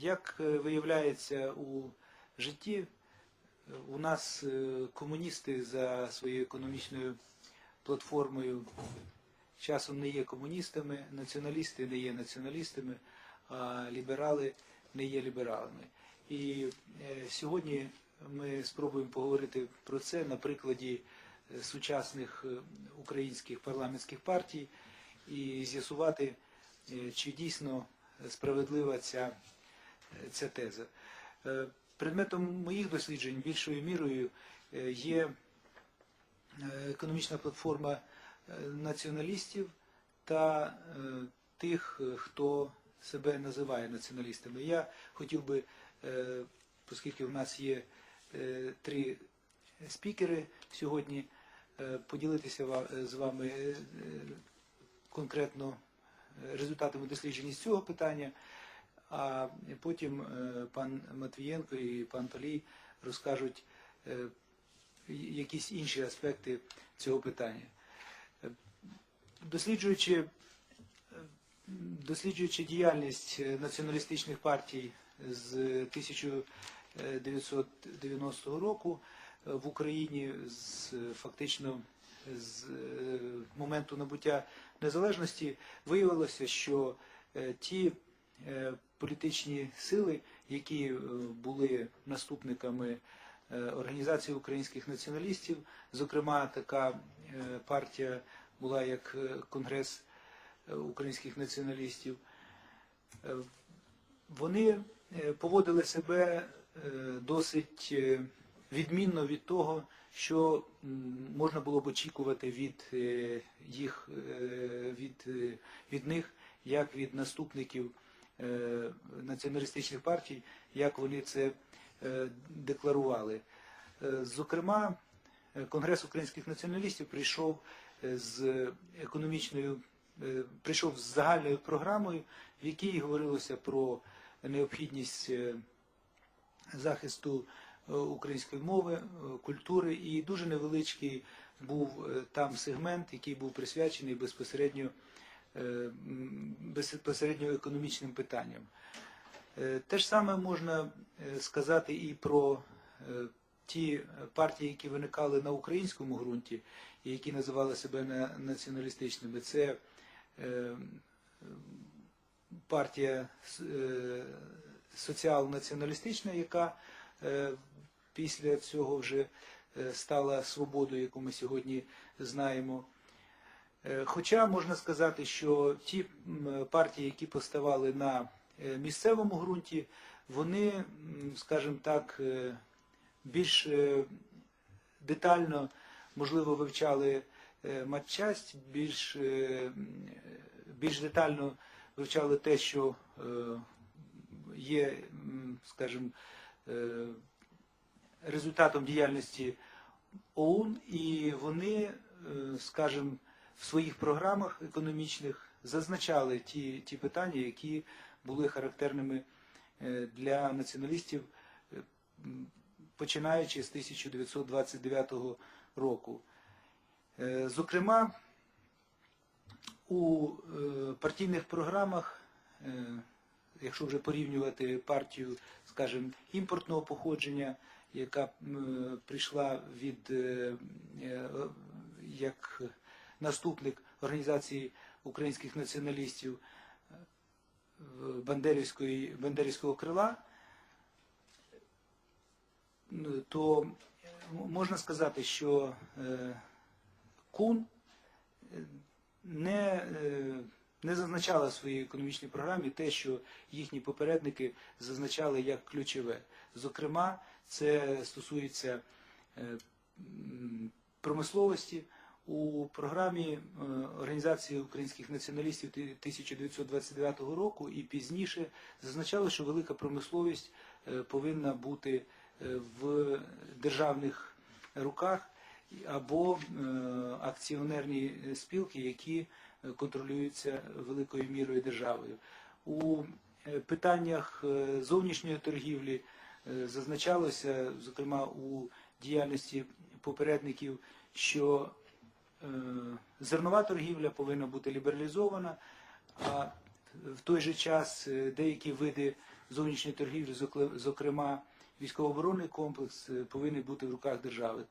Як е, виявляється у житті, е, у нас е, комуністи за своєю економічною платформою часом не є комуністами, націоналісти не є націоналістами, а ліберали не є лібералами. І сьогодні ми спробуємо поговорити про це на прикладі сучасних українських парламентських партій і з'ясувати, чи дійсно справедлива ця, ця теза. Е, Предметом моїх досліджень більшою мірою е, є е, економічна платформа націоналістів та тих, хто себе називає націоналістами. Я хотів би, оскільки в нас є три спікери сьогодні, поділитися з вами конкретно результатами досліджень з цього питання. А потім е, пан Матвієнко і пан Палій розкажуть е, якісь інші аспекти цього питання. Е, Досліджуючи, досліджуючи діяльність націоналістичних партій з 1990 року в Україні з фактично з моменту набуття незалежності, виявилося, що ті політичні сили, які е, були наступниками е, Організації українських націоналістів, зокрема така е, партія була як е, Конгрес е, українських націоналістів, е, вони е, поводили себе е, досить е, відмінно від того, що можна було б очікувати від е, їх е, від, е, від них, як від наступників е, націоналістичних партій, як вони це е, декларували. Е, Зокрема, е, Конгрес українських націоналістів прийшов е, з економічною, е, прийшов з загальною програмою, в якій говорилося про необхідність е, захисту е, української мови, е, культури, і дуже невеличкий був е, там сегмент, який був присвячений безпосередньо, е, безпосередньо економічним питанням. Е, Те ж саме можна е, сказати і про е, ті партії, які виникали на українському ґрунті, і які називали себе націоналістичними. Це е, партія е, соціал-націоналістична, яка е, після цього вже е, стала свободою, яку ми сьогодні знаємо. Е, Хоча можна сказати, що ті партії, які поставали на е, місцевому ґрунті, вони, скажімо так, е, більш детально, можливо, вивчали матчасть, більш, більш детально вивчали те, що є, скажімо, результатом діяльності ОУН, і вони, скажімо, в своїх програмах економічних зазначали ті, ті питання, які були характерними е, для націоналістів, е, починаючи з 1929 року. Е, Зокрема, у партійних програмах, якщо вже порівнювати партію, скажімо, імпортного походження, яка прийшла від як наступник організації українських націоналістів е, Бандерівського крила, то можна сказати, що е, Кун е, не, е, не зазначала в своїй економічній програмі те, що їхні попередники зазначали як ключове. Зокрема, це стосується е, промисловості. У програмі е, Організації українських націоналістів 1929 року і пізніше зазначало, що велика промисловість е, повинна бути е, в державних руках або акціонерні спілки, які контролюються великою мірою державою. У питаннях зовнішньої торгівлі зазначалося, зокрема у діяльності попередників, що зернова торгівля повинна бути лібералізована, а в той же час е, деякі види зовнішньої торгівлі, зокрема військово-оборонний комплекс, е, повинні бути в руках держави.